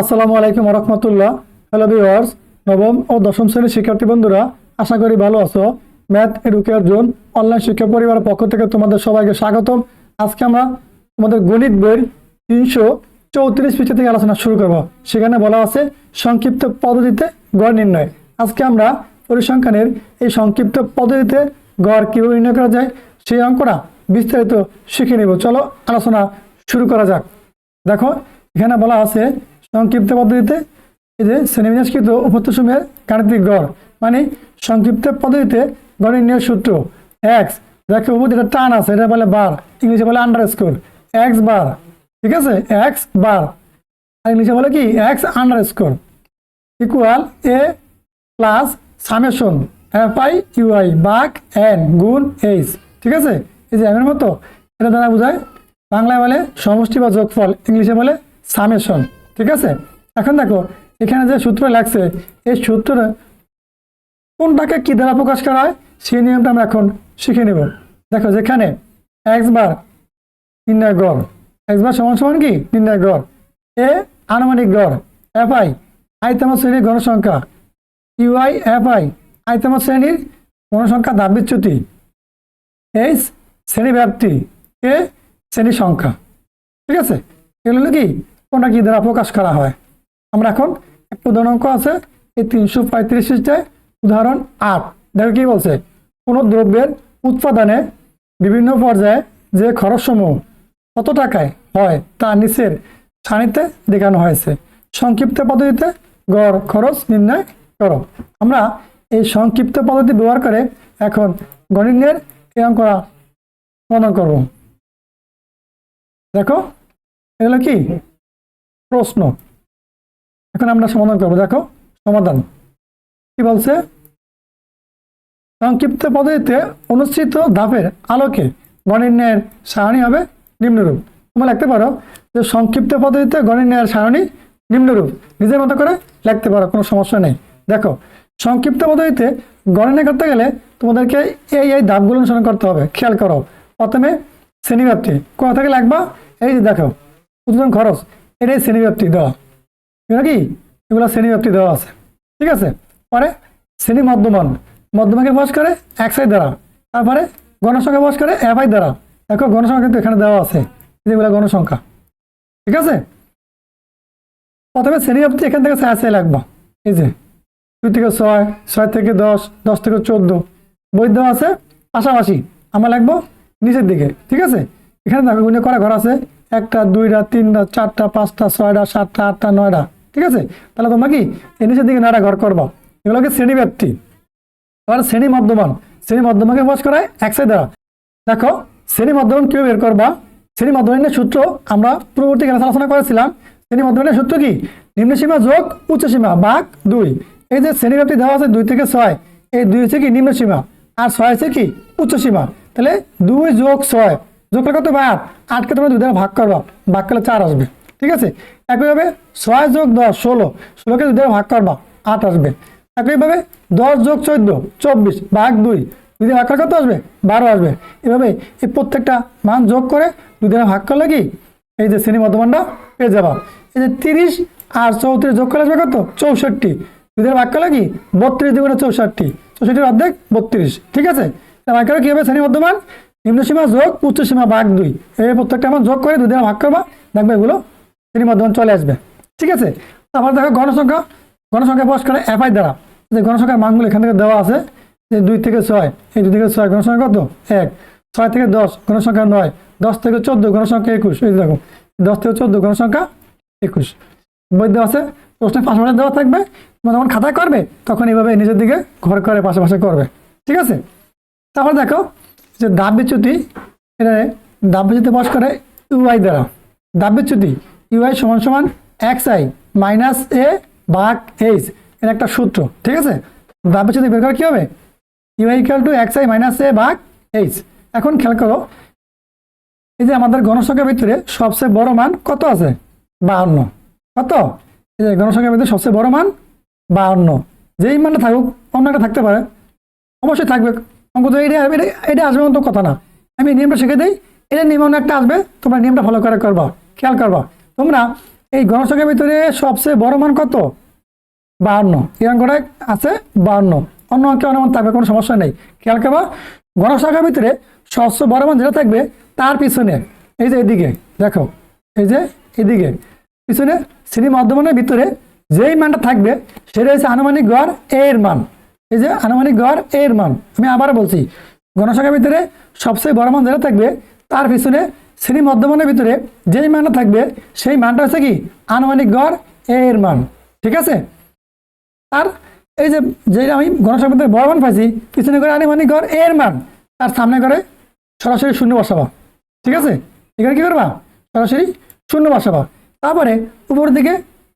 আসসালামু আলাইকুম রহমতুল্লাহ hello viewers নবম ও দশম শ্রেণির শিক্ষার্থী বন্ধুরা, আশা করি ভালো আছো। ম্যাথ এডুকেয়ার জোন অনলাইন শিক্ষা পরিবারের পক্ষ থেকে তোমাদের সবাইকে স্বাগতম। আজকে আমরা তোমাদের গণিত বইয়ের তিনশো চৌত্রিশ পৃষ্ঠা থেকে আলোচনা শুরু করব। সেখানে বলা আছে, সংক্ষিপ্ত পদ্ধতিতে গড় নির্ণয়। আজকে আমরা পরিসংখ্যানের এই সংক্ষিপ্ত পদ্ধতিতে গড় কীভাবে নির্ণয় করা যায়, সেই অঙ্কটা বিস্তারিত শিখে নেব। চলো আলোচনা শুরু করা যাক। দেখো, এখানে বলা আছে সংক্ষিপ্ত পদ্ধতিতে এই যে শ্রেণীবিন্যাসকৃত উপত্যসমূহের গাণিতিক গড় মানে সংক্ষিপ্ত পদ্ধতিতে গড় নির্ণয়ের সূত্র এক্স দেখো উপর যেটা টান আছে, এটা বলে বার ইংলিশে বলে আন্ডার স্কোর এক্স বার ঠিক আছে? এক্স বার আর ইংলিশে বলে কি? X underscore equal a plus summation f i u i বাক এন গুণ এইচ ঠিক আছে? এই যে এমন মতো, এটা দ্বারা বোঝায়, বাংলায় বলে সমষ্টি বা যোগফল, ইংলিশে বলে সামেশন ঠিক আছে? এখন দেখো, এখানে যে সূত্র লাগছে, এই সূত্র কোনটাকে কি দ্বারা প্রকাশ করা হয়? সেই নিয়মটা আমরা এখন শিখে নেব। দেখো, যেখানে এক্স বার নির্ণয় গড় এক্স বার সমান সমান কি? নির্ণয় গড়। এ আনুমানিক গড় এফ আই আইতম শ্রেণির গণসংখ্যা ইউআই এফ আই আইতম শ্রেণির গণসংখ্যা দাব বিচ্যুতি এইচ শ্রেণি ব্যাপ্তি কে শ্রেণি সংখ্যা ঠিক আছে? এগুলো কি? কোনটা কি দ্বারা প্রকাশ করা হয়। আমরা এখন উদাহরণ অঙ্ক আছে, এই তিনশো পঁয়ত্রিশ উদাহরণ আট। দেখো কি বলছে? কোনো দ্রব্যের উৎপাদনে বিভিন্ন পর্যায়ে যে খরচসমূহ কত টাকায় হয় তা নিচের সারিতে দেখানো হয়েছে। সংক্ষিপ্ত পদ্ধতিতে গড়, খরচ নির্ণয় করো। আমরা এই সংক্ষিপ্ত পদ্ধতি ব্যবহার করে এখন গণিতের এই অঙ্কটা সমাধান করব। দেখো এগুলো কি? প্রশ্ন। এখন আমরা সমাধান করব। দেখো, সমাধান। কি বলছে? সংক্ষিপ্ত পদ্ধতিতে অনুষ্ঠিত ধাপের আলোকে গণির্ণয়ের সারণী হবে নিম্নরূপ। তোমরা লিখতে পারো যে সংক্ষিপ্ত পদ্ধতিতে গণির্ণয়ের সারণী নিম্নরূপ। নিজের মতো করে লিখতে পারো, কোনো সমস্যা নেই। দেখো, সংক্ষিপ্ত পদ্ধতিতে গণনা করতে গেলে তোমাদেরকে এই এই ধাপগুলো অনুসরণ করতে হবে। খেয়াল করো। প্রথমে শ্রেণীব্যাপ্তি। কোথা থেকে লাগবা এই যে দেখো উৎপাদন খরচ। এটাই শ্রেণীব্যাপ্তি দেওয়া। এগুলো কি এগুলো শ্রেণীব্যাপ্তি দেওয়া আছে। ঠিক আছে? পরে শ্রেণি মধ্যমান। মধ্যমাকে বস করে এক সাইড দ্বারা। তারপরে গণসংখ্যা বস করে এফ আই দ্বারা। দেখো, গণসংখ্যা কিন্তু এখানে দেওয়া আছে। যেগুলো গণসংখ্যা। ঠিক আছে? প্রথমে শ্রেণীব্যাপ্তি এখান থেকে ছয় লাগবা। এই যে দুই থেকে ছয় ছয় থেকে দশ দশ থেকে চোদ্দ। দেওয়া আছে? পাশাপাশি আমরা লাগবো নিচের দিকে। ঠিক আছে? এখানে দেখো গুণে করা ঘর আছে। একটা, দুইটা, তিনটা, চারটা, পাঁচটা, ছয়টা, সাতটা, আটটা, নয়টা। ঠিক আছে? তাহলে তোমরা কি এই নিচের দিকে নয়টা ঘর করবা। এগুলোকে শ্রেণীব্যাপ্তি এবার শ্রেণি মধ্যমান। শ্রেণি মধ্যমাকে বস করায় এক সাইড দ্বারা দেখো, শ্রেণি মধ্যমান কেউ বের করবা? শ্রেণি মধ্যমানের সূত্র আমরা পূর্ববর্তী ক্লাসে আলোচনা করেছিলাম। শ্রেণি মধ্যমানের সূত্র কি? নিম্ন সীমা যোগ উচ্চ সীমা ভাগ দুই। এই যে শ্রেণীব্যাপ্তি দেওয়া আছে দুই থেকে ছয়, এই দুই হচ্ছে কি নিম্ন সীমা। আর ছয় হচ্ছে কি উচ্চ সীমা। তাহলে দুই যোগ ছয় যোগ করলে কত ভাগ আটকে তোমরা দুই দ্বারা ভাগ করবা, ভাগ করলে চার আসবে। ঠিক আছে? একইভাবে ছয় যোগ দশ, ষোলো। ষোলোকে দুই দ্বারা ভাগ করবা, আট আসবে। একইভাবে দশ যোগ চোদ্দ, চব্বিশ, ভাগ দুই। দুই ভাগ করলে কত আসবে? বারো আসবে। এভাবে এই প্রত্যেকটা মান যোগ করে দুই দ্বারা ভাগ করলে কি? এই যে শ্রেণি মধ্যমানটা পেয়ে যাবা। এই যে তিরিশ আর চৌত্রিশ যোগ করলে আসবে কত? চৌষট্টি। দুই দ্বারা ভাগ করলে কি? বত্রিশ দুগুণে চৌষট্টি। চৌষট্টির অর্ধেক বত্রিশ। ঠিক আছে? ভাগ করে কী হবে? শ্রেণি মধ্যমান। নিম্ন সীমা যোগ, উচ্চ সীমা ভাগ দুই। এই প্রত্যেকটা মান যোগ করে দুই দ্বারা ভাগ করবা। দেখবে এগুলো শ্রেণি মাধ্যমে চলে আসবে। ঠিক আছে? তারপর দেখো গণসংখ্যা গণসংখ্যা প্রকাশ করে এফআই দ্বারা। যে গণসংখ্যার মানগুলো এখান থেকে দেওয়া আছে, যে দুই থেকে ছয়। এই দুই থেকে ছয় গণসংখ্যা কত? এক। ছয় থেকে দশ গণসংখ্যা নয়। দশ থেকে চোদ্দ গণসংখ্যা একুশ। এই দেখো, দশ থেকে চোদ্দ গণসংখ্যা একুশ। বই দেওয়া আছে। প্রশ্নের পাশাপাশি দেওয়া থাকবে। যখন খাতা করবে, তখন এইভাবে নিজের দিকে ঘর করে পাশাপাশি করবে। ঠিক আছে? তারপর দেখো যে দাব বিচ্যুতি এটা দাব বিচ্যুতি বস করে ইউআই দ্বারা। দাব বিচ্যুতি ইউআই সমান সমান এক্স আই মাইনাস এ ভাগ এইচ, এর একটা সূত্র, ঠিক আছে? দাব বিচ্যুতি বের করে কী হবে? U i equal to x i minus a ভাগ এইচ। এখন খেয়াল করো, এই যে আমাদের গণসংখ্যার ভিতরে সবচেয়ে বড় মান কত আছে? বাহান্ন। কত? এই যে গণসংখ্যার ভিতরে সবচেয়ে বড় মান বাহান্ন। যেই মানটা থাকুক, অন্য একটা থাকতে পারে। অবশ্যই থাকবে। অঙ্ক তো এটা এটা আসবে মতো কথা না। আমি নিয়মটা শিখে দিই। এটা নিয়ম অন্য একটা আসবে, তোমরা নিয়মটা ফলো করে করবা, খেয়াল করবা। তোমরা এই গণসংখ্যার ভিতরে সবচেয়ে বড় মান কত? বাহান্ন। এই অঙ্কটা আছে বাহান্ন। অন্য অঙ্কে অন্য মান থাকবে, কোনো সমস্যা নেই। খেয়াল করবা, গণসংখ্যার ভিতরে সবচেয়ে বড় মান যেটা থাকবে, তার পিছনে, এই যে এদিকে, দেখো, এই যে এদিকে, পিছনে শ্রেণি মধ্যমানের ভিতরে যেই মানটা থাকবে, সেটা হচ্ছে আনুমানিক গড় এর মান। এই যে আনুমানিক গড় এ এর মান। আমি আবার বলছি, গণসংখ্যার ভিতরে সবচেয়ে বড় মান যেটা থাকবে, তার পিছনে শ্রেণি মধ্যমানের ভিতরে যেই মানটা থাকবে, সেই মানটা হচ্ছে কি? আনুমানিক গড় এ এর মান। ঠিক আছে? আর এই যে যেটা আমি গণসংখ্যার ভিতরে বড় মান পাইছি, পিছনে করে আনুমানিক গড় এ এর মান, তার সামনে করে সরাসরি শূন্য বসাবা। ঠিক আছে? এখানে কি করবা? সরাসরি শূন্য বসাবা। তারপরে উপর দিকে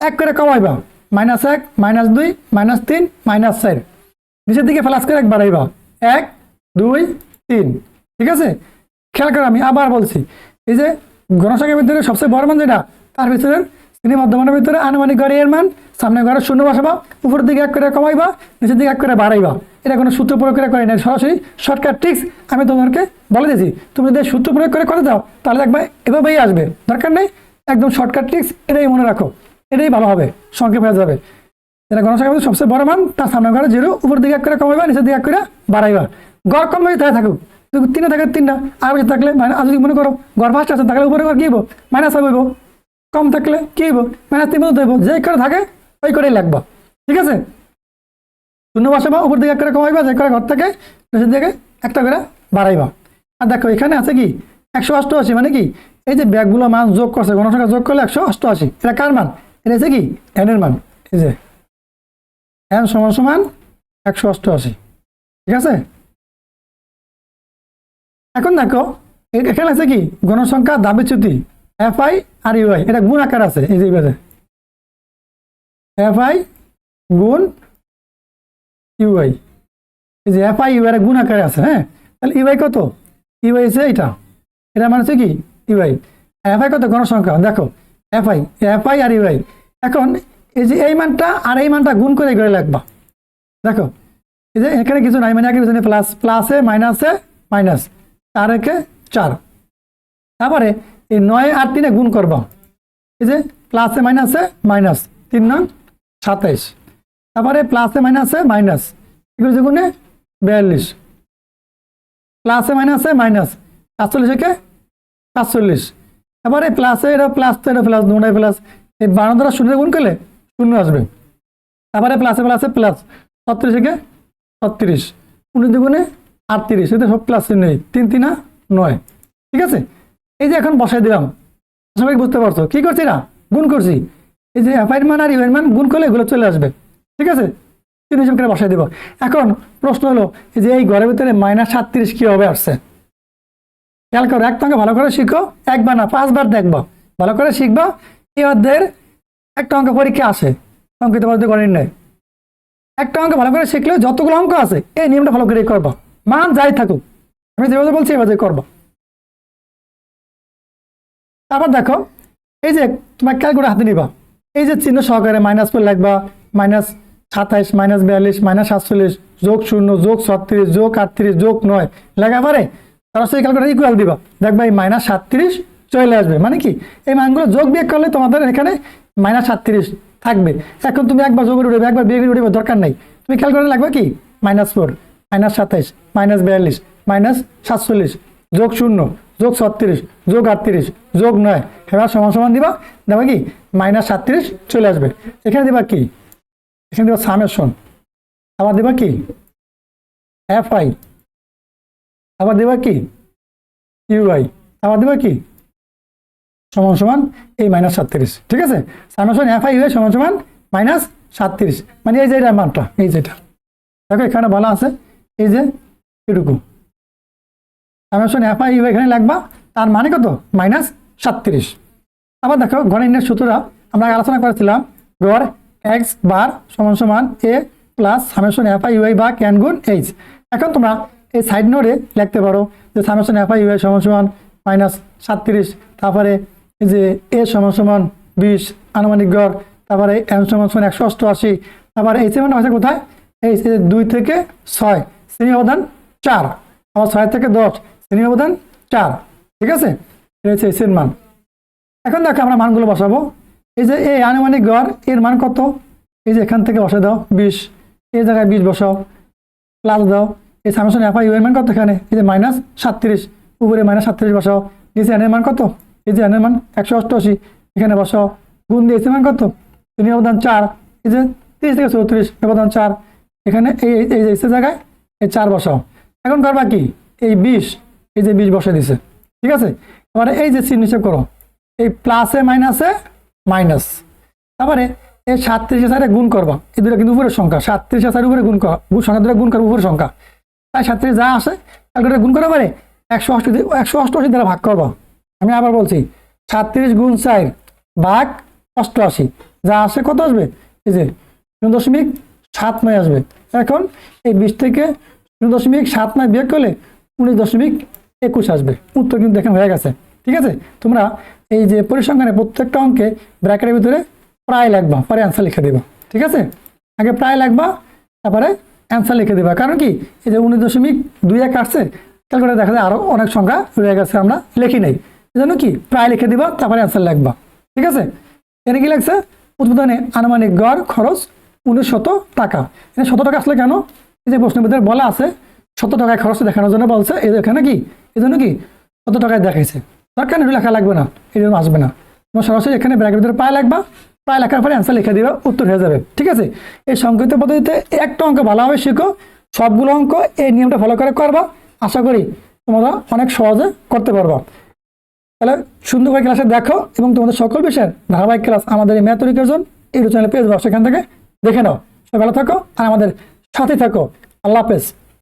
এক করে কমাইবা। মাইনাস এক, মাইনাস দুই, মাইনাস তিন, মাইনাস চার। নিচের দিকে প্লাস করে এক বাড়াইবা এক, দুই, তিন। ঠিক আছে? খেয়াল করে আমি আবার বলছি। এই যে গণসংখ্যার ভিতরে সবচেয়ে বড় মান যেটা, তার ভিতরে শ্রেণি মধ্যমানের ভিতরে আনুমানিক গড়ে এর মান, সামনে ঘরে শূন্য বসাবা, উপরের দিকে এক করে কমাইবা, নিচের দিকে এক করে বাড়াইবা। এটা কোনো সূত্র প্রয়োগ করে করে না সরাসরি শর্টকাট ট্রিক্স আমি তোমাদেরকে বলে দিয়েছি। তুমি যদি সূত্র প্রয়োগ করে করে দাও, তাহলে একবার এভাবেই আসবে। দরকার নেই, একদম শর্টকাট ট্রিক্স এটাই মনে রাখো। এটাই ভালো হবে, সংক্ষেপ হয়ে যাবে। এটা গণসংখ্যার মধ্যে সবচেয়ে বড় মান, তার সামনে ঘরে জিরো, উপর দিকে এক করে কমাইবা, নিচের দিকে এক করে বাড়াইবা। গড় কম বেশি তাই থাকুক। যদি তিনে থাকে তিনটা, আর বেশি থাকলে মানে আর যদি মনে করো গড় ফার্স্ট আছে, তাহলে উপরে ঘর কি হইব? মাইনাস হইব। কম থাকলে কি হইব? মাইনাস তিন মতো দেবো যে করে থাকে, ওই করেই লাগবা ঠিক আছে? শূন্য বসাবা, উপর দিকে এক করে কমাইবা যে করে ঘর থেকে, নিচের দিকে একটা করে বাড়াইবা। আর দেখো, এখানে আছে কি? একশো অষ্টআশি মানে কি? এই যে ব্যাগগুলো মান যোগ করছে, গণসংখ্যা যোগ করলে একশো অষ্টআশি। এটা কার মান? এটা হচ্ছে কি? এনের মান। এই যে এন সমান সমান একশো অষ্টআশি। ঠিক আছে? এখন দেখো এখানে আছে কি? গণসংখ্যা দাবি চ্যুতি এফ আই আর ইউআই এটা গুণ আকার আছে, এই যে এফ আই গুণ ইউআই এই যে এফ আই ইউআই গুণ আকারে আছে হ্যাঁ? তাহলে ইউআই কত? ইউআই আছে এটা এটা মানে হচ্ছে কি? ইউআই এফ আই কত? গণসংখ্যা দেখো এফ আই এফ আই আর ইউআই এখন এই যে এই মানটা আর এই মানটা গুণ করে করে লাগবা। দেখো, এই যে এখানে কিছু নাই মানে পিছনে প্লাস প্লাসে মাইনাসে মাইনাস চার একে চার। তারপরে এই নয় আর তিনে গুণ করবা। এই যে প্লাসে মাইনাসে মাইনাস তিন নং সাতাইশ। তারপরে প্লাসে মাইনাসে মাইনাস এগুলো যেগুনে বিয়াল্লিশ। প্লাসে মাইনাসে মাইনাস সাতচল্লিশ একে সাতচল্লিশ। তারপরে প্লাসে এটা প্লাস তো এটা প্লাস দুটাই প্লাস এই বারো দ্বারা শূন্য গুণ করলে শূন্য আসবে। তারপরে প্লাসে প্লাসে প্লাস ছত্রিশ একে ছত্রিশ। উনিশ দুগুণে আটত্রিশ। এটা সব প্লাস নেই। তিন, তিনা নয়। ঠিক আছে? এই যে এখন বসাই দিলাম। সবাই বুঝতে পারছ? কি করছি না? গুণ করছি। এই যে এফআইয়ের মান আর ইউএর মান গুণ করলে এগুলো চলে আসবে। ঠিক আছে? তিন হিসাব করে বসাই দেবো। এখন প্রশ্ন হলো যে এই ঘরের ভিতরে মাইনাস সাতত্রিশ কীভাবে আসছে? খেয়াল করো, এক টাকা ভালো করে শিখো। একবার না, পাঁচবার দেখব। ভালো করে শিখবা। এই অধ্যায়ের একটা অঙ্ক পরীক্ষা আসে অঙ্কিত পদ্ধতি করেন নাই একটা অঙ্ক ভালো করে শিখলে যতগুলো অঙ্ক আছে, এই নিয়মটা ভালো করে করবা। মান যাই থাকুক। আমি যেভাবে বলছি, এভাবে করবা। তারপর দেখো, এই যে তোমার ক্যালকুলেটার হাতে নিবা। এই যে চিহ্ন সহকারে মাইনাস করে লাগবা মাইনাস সাতাইশ মাইনাস বিয়াল্লিশ মাইনাস সাতচল্লিশ, যোগ শূন্য, যোগ ছত্রিশ, যোগ আটত্রিশ, যোগ নয়, লেখা পারে? সরাসরি ক্যালকুলেটার ইকুয়াল দিবা। দেখবা এই মাইনাস সাতত্রিশ চলে আসবে। মানে কি? এই মানগুলো যোগ বিয়োগ করলে তোমাদের এখানে মাইনাস সাতত্রিশ থাকবে। এখন তুমি একবার যোগের উঠবে একবার বিয়োগের উঠবে দরকার নেই। তুমি খেয়াল করে লাগবে কি? মাইনাস ফোর, মাইনাস সাতাইশ, মাইনাস বিয়াল্লিশ, মাইনাস সাতচল্লিশ, যোগ শূন্য, যোগ ছত্রিশ, যোগ আটত্রিশ, যোগ নয়। এবার সমান সমান দিবা, দেবা কি? মাইনাস সাতত্রিশ চলে আসবে। এখানে দিবা কি? এখানে দিবা সামেশন আবার দিবা কি? এফ আই আবার দিবা কি? ইউআই আবার দিবা কি? সমান সমান এই মাইনাস সাতত্রিশ, ঠিক আছে? সামেশন এফ আই ইউআই সমান সমান মাইনাস সাতত্রিশ। মানে এই যে এটা মানটা, এই যেটা দেখো, এখানে বলা আছে, এই যে এটুকু। সামেশন এফ আই ইউ এখানে লাগবা, তার মানে কত? মাইনাস সাতত্রিশ। আবার দেখো, গণিতের সূত্রটা আমরা আলোচনা করেছিলাম, গড় এক্স বার সমান সমান a plus summation f i u i বা ক্যান গুণ এইচ এখন তোমরা এই সাইড নোটে লিখতে পারো যে সামেশন এফ আই ইউআই সমান সমান মাইনাস সাতত্রিশ, তারপরে যে এ সমান সমান বিশ আনুমানিক গড়, তারপরে এন সমান সমান একশো অষ্টআশি, তারপরে এর মান হয়েছে কোথায়? এই দুই থেকে ছয় শ্রেণি অবদান চার, আবার ছয় থেকে দশ শ্রেণি অবদান চার, ঠিক আছে? হচ্ছে এসের মান। এখন দেখো আমরা মানগুলো বসাবো। এই যে এই আনুমানিক গড়, এর মান কত? এই যে এখান থেকে বসে দাও, বিশ। এই জায়গায় বিশ বসাও প্লাস দাও। এই সামেশন এফ আই এর মান কত এখানে? এই যে মাইনাস সাতত্রিশ, উপরে মাইনাস সাতত্রিশ বসাও। নিচে এনের মান কত? এই যে এনের মান একশো অষ্টআশি, এখানে বসো গুণ দিয়ে মান কত? তিন অবদান চার, এই যে তিরিশ থেকে চৌত্রিশ, অবদান চার, এখানে এই, এই- যে জায়গায় এই চার বসাও। এখন করবা কি? এই বিশ, এই যে বিশ বসে দিছে, ঠিক আছে? এবারে এই যে চিহ্ন হিসেব করো, এই প্লাসে মাইনাসে মাইনাস তারপরে এই সাতত্রিশ হাজারে গুণ করবা, এই দুটো কিন্তু উপরের সংখ্যা সাতত্রিশ হাজার উপরে গুণ করা সংখ্যা দুটো গুণ করব উপরের সংখ্যা। তাই সাতত্রিশ যা আসে ক্যালকুলেটার গুণ করা পারে একশো অষ্টি একশো অষ্টআশি দ্বারা ভাগ করবা। আমি আবার বলছি, সাতত্রিশ গুণ চার ভাগ অষ্টআশি, যা আসে কত আসবে? এই যে শূন্য দশমিক সাত নয় আসবে। এখন এই বিশ থেকে শূন্য দশমিক সাত নয় বিয়োগ করলে উনিশ দশমিক একুশ আসবে। উত্তর কিন্তু দেখেন হয়ে গেছে। ঠিক আছে? তোমরা এই যে পরিসংখ্যানে প্রত্যেকটা অঙ্কে ব্র্যাকেটের ভিতরে প্রায় লাগবা পরে অ্যান্সার লিখে দেবা। ঠিক আছে? আগে প্রায় লাগবা তারপরে অ্যান্সার লিখে দেবা। কারণ কি? এই যে উনিশ দশমিক দুই এক আসছে ক্যালকুলেটার দেখা যায় আরও অনেক সংখ্যা রয়ে গেছে, আমরা লিখি নাই। এই জন্য কি? প্রায় লিখে দিবা, তারপরে অ্যান্সার লিখবা ঠিক আছে? এনে কি লাগছে? উৎপাদনে আনুমানিক গড়, খরচ উনিশ শত টাকা। এখানে শত টাকা আসলে কেন? এই যে প্রশ্নের ভিতরে বলা আছে, শত টাকায় খরচ দেখানোর জন্য বলছে এখানে কি? এই জন্য কি? কত টাকায় দেখাইছে। দরকার নেই লেখা লাগবে না জন্য আসবে না। তোমার সরাসরি এখানে ব্র্যাকের ভিতরে পায় লাগবা, পায় লেখার পরে অ্যান্সার লিখে দিবা, উত্তর হয়ে যাবে। ঠিক আছে? এই সংক্ষিপ্ত পদ্ধতিতে একটা অঙ্ক ভালোভাবে শিখো। সবগুলো অঙ্ক এই নিয়মটা ফলো করে করবা। আশা করি তোমরা অনেক সহজে করতে পারবা। তাহলে সুন্দর করে ক্লাসে দেখো এবং তোমাদের সকল বিষয়ের ধারাবাহিক ক্লাস আমাদের এই ম্যাথরিকের জন্য ইউটিউব চ্যানেল পেজ সেখান থেকে দেখে নাও। ভালো থাকো আর আমাদের সাথে থাকো। আল্লাহ হাফেজ।